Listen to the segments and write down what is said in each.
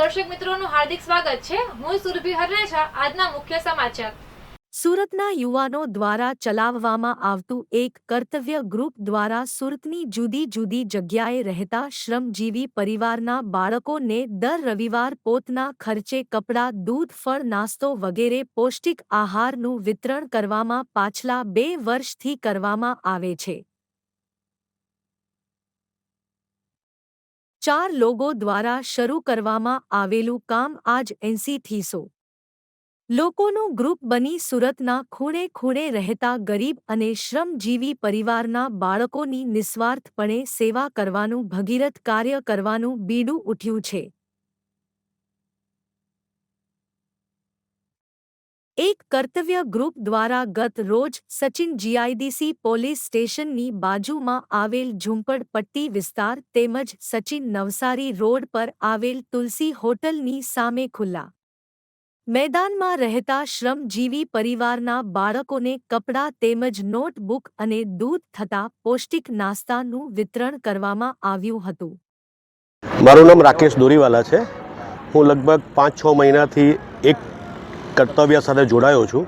દર્શક મિત્રોનું હાર્દિક સ્વાગત છે. હું સુરભી હરરેજા, આજના મુખ્ય સમાચાર. સુરતના યુવાનો દ્વારા ચલાવવામાં આવતું એક કર્તવ્ય ગ્રુપ દ્વારા સુરતની જુદી જુદી જગ્યાએ રહેતા શ્રમજીવી પરિવારના બાળકોને દર રવિવાર પોતના ખર્ચે કપડાં, દૂધ, ફળ, નાસ્તો વગેરે પૌષ્ટિક આહારનું વિતરણ કરવામાં પાછલા બે વર્ષથી કરવામાં આવે છે. ચાર લોગો દ્વારા શરૂ કરવામાં આવેલું કામ આજ એંસીથી સો લોકોનું ગ્રુપ બની સુરતના ખૂણે ખૂણે રહેતા ગરીબ અને શ્રમજીવી પરિવારના બાળકોની નિસ્વાર્થપણે સેવા કરવાનું ભગીરથ કાર્ય કરવાનું બીડું ઉઠ્યું છે. એક કર્તવ્ય ગ્રુપ દ્વારા ગત રોજ સચિન જીઆઈડીસી પોલીસ સ્ટેશનની બાજુમાં આવેલ ઝુંપડપટ્ટી વિસ્તાર તેમજ સચિન નવસારી રોડ પર આવેલ તુલસી હોટલની સામે ખુલ્લા મેદાનમાં રહેતા શ્રમજીવી પરિવારના બાળકોને કપડાં તેમજ નોટબુક અને દૂધ થતા પૌષ્ટિક નાસ્તાનું વિતરણ કરવામાં આવ્યું હતું. મારું નામ રાકેશ દોરીવાલા છે. હું લગભગ પાંચ છ મહિનાથી એક કર્તવ્ય સાથે જોડાયો છું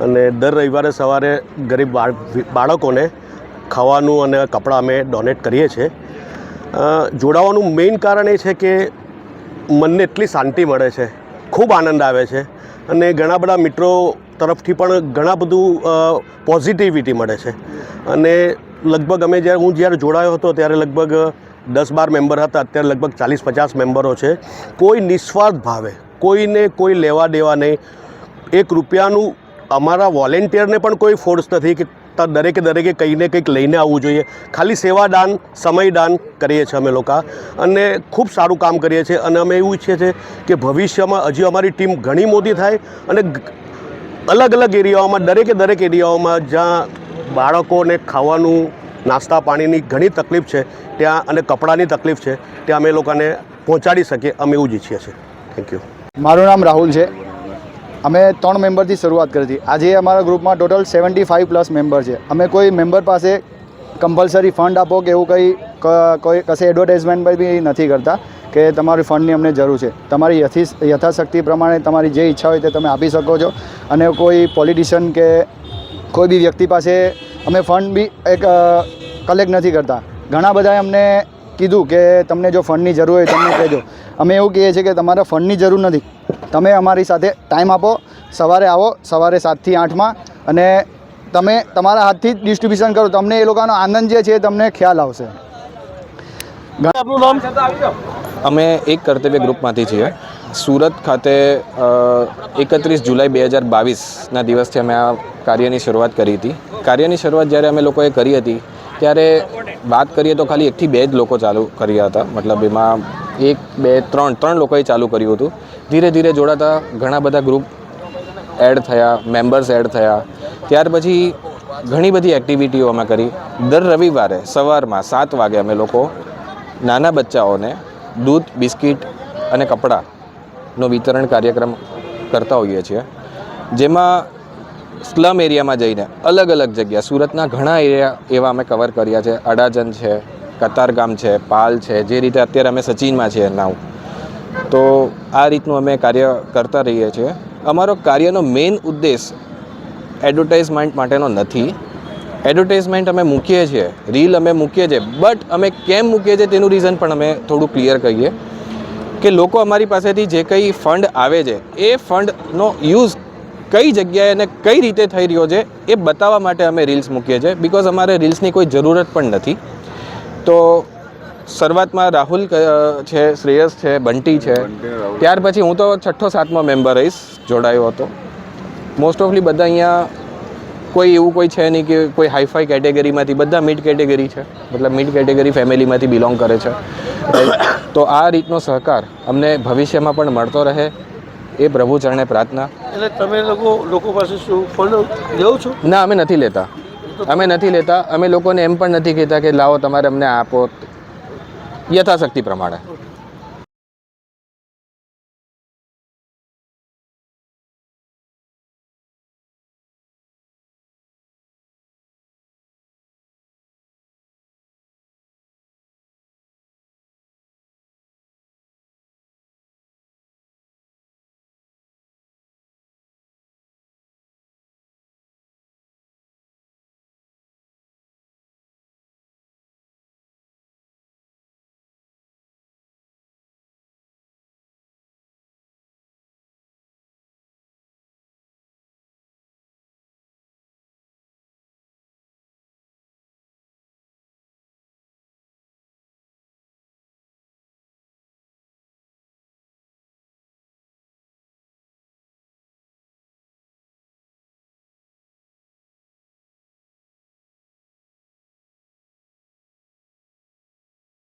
અને દર રવિવારે સવારે ગરીબ બાળકોને ખાવાનું અને કપડાં અમે ડોનેટ કરીએ છીએ. જોડાવાનું મેઇન કારણ એ છે કે મનને એટલી શાંતિ મળે છે, ખૂબ આનંદ આવે છે અને ઘણા બધા મિત્રો તરફથી પણ ઘણા બધું પોઝિટિવિટી મળે છે. અને લગભગ અમે જ્યારે હું જ્યારે જોડાયો હતો ત્યારે લગભગ દસ બાર મેમ્બર હતા, અત્યારે લગભગ ચાલીસ પચાસ મેમ્બરો છે. કોઈ નિસ્વાર્થ ભાવે કોઈને કોઈ લેવા દેવા નહીં. એક રૂપિયાનું અમારા વોલેન્ટિયરને પણ કોઈ ફોર્સ નથી કે દરેકે દરેકે કંઈને કંઈક લઈને આવવું જોઈએ. ખાલી સેવાદાન, સમયદાન કરીએ છીએ અમે લોકો. અને ખૂબ સારું કામ કરીએ છીએ. અને અમે એવું ઈચ્છીએ છીએ કે ભવિષ્યમાં હજી અમારી ટીમ ઘણી મોટી થાય અને અલગ અલગ એરિયાઓમાં, દરેકે દરેક એરિયાઓમાં જ્યાં બાળકોને ખાવાનું, નાસ્તા પાણીની ઘણી તકલીફ છે, ત્યાં અને કપડાની તકલીફ છે, ત્યાં અમે લોકોને પહોંચાડી શકીએ. અમે એવું જ ઈચ્છીએ છીએ. થેન્ક યુ મારું નામ રાહુલ છે. અમે ત્રણ મેમ્બરથી શરૂઆત કરી હતી. આજે અમારા ગ્રુપમાં total seventy five plus member છે. અમે કોઈ મેમ્બર પાસે કમ્પલસરી ફંડ આપો કે એવું કંઈ કોઈ કશે એડવર્ટાઇઝમેન્ટ બી નથી કરતા કે તમારી ફંડની અમને જરૂર છે. તમારી યથી યથાશક્તિ પ્રમાણે તમારી જે ઈચ્છા હોય તે તમે આપી શકો છો. અને કોઈ પોલિટિશિયન કે કોઈ બી વ્યક્તિ પાસે અમે ફંડ બી એક કલેક્ટ નથી કરતા. ઘણા બધાએ અમને કીધું કે તમને જો ફંડની જરૂર હોય તમને કહેજો. અમે એવું કહીએ છીએ કે તમારે ફંડની જરૂર નથી. તમે અમારી સાથે ટાઈમ આપો સવારે આવો સવારે સાતથી આઠમાં અને તમે તમારા હાથથી જ ડિસ્ટ્રીબ્યુશન કરો. તમને એ લોકોનો આનંદ જે છે એ તમને ખ્યાલ આવશે. અમે એક કર્તવ્ય ગ્રુપમાંથી છીએ. સુરત ખાતે એકત્રીસ જુલાઈ બે હજાર બાવીસના દિવસથી અમે આ કાર્યની શરૂઆત કરી હતી. કાર્યની શરૂઆત જ્યારે અમે લોકોએ કરી હતી ત્યારે વાત કરીએ તો ખાલી એકથી બે જ લોકો ચાલુ કર્યા હતા. મતલબ એમાં એક, બે, ત્રણ ત્રણ લોકોએ ચાલુ કર્યું હતું. ધીરે ધીરે જોડાતા ઘણા બધા ગ્રુપ એડ થયા મેમ્બર્સ એડ થયા. ત્યાર પછી ઘણી બધી એક્ટિવિટીઓ અમે કરી. દર રવિવારે સવારમાં સાત વાગે અમે લોકો નાના બચ્ચાઓને દૂધ, બિસ્કિટ અને કપડાંનો વિતરણ કાર્યક્રમ કરતા હોઈએ છીએ. જેમાં સ્લમ એરિયામાં જઈને અલગ અલગ જગ્યા, સુરતના ઘણા એરિયા એવા અમે કવર કર્યા છે. અડાજન છે કતારગામ છે, પાલ છે, જે રીતે અત્યારે અમે સચિનમાં છીએ નાવ તો આ રીતનું અમે કાર્ય કરતા રહીએ છીએ. અમારો કાર્યનો મેઇન ઉદ્દેશ એડવર્ટાઇઝમેન્ટ માટેનો નથી. એડવર્ટાઇઝમેન્ટ અમે મૂકીએ છીએ રીલ અમે મૂકીએ છીએ બટ અમે કેમ મૂકીએ છીએ તેનું રીઝન પણ અમે થોડું ક્લિયર કહીએ કે લોકો અમારી પાસેથી જે કંઈ ફંડ આવે છે, એ ફંડનો યુઝ કઈ જગ્યાએ અને કઈ રીતે થઈ રહ્યો છે, એ બતાવવા માટે અમે રીલ્સ મૂકીએ છીએ બિકોઝ અમારે રીલ્સની કોઈ જરૂરત પણ નથી. તો શરૂઆતમાં રાહુલ છે શ્રેયસ છે બંટી છે. ત્યાર પછી હું તો છઠ્ઠો સાતમો મેમ્બર રહીશ જોડાયો હતો. મોસ્ટ ઓફલી બધા અહીંયા કોઈ એવું કોઈ છે નહીં કે કોઈ હાઈફાઈ કેટેગરીમાંથી બધા મિડ કેટેગરી છે. મતલબ મિડ કેટેગરી ફેમિલીમાંથી બિલોંગ કરે છે. તો આ રીતનો સહકાર અમને ભવિષ્યમાં પણ મળતો રહે એ પ્રભુ ચરણે પ્રાર્થના. એટલે તમે લોકો લોકો પાસે શું ફંડ લેવો છો? ના અમે નથી લેતા. અમે નથી લેતા. અમે લોકોને એમ પણ નથી કહેતા કે લાવો, તમારે અમને આપો. યથાશક્તિ પ્રમાણે.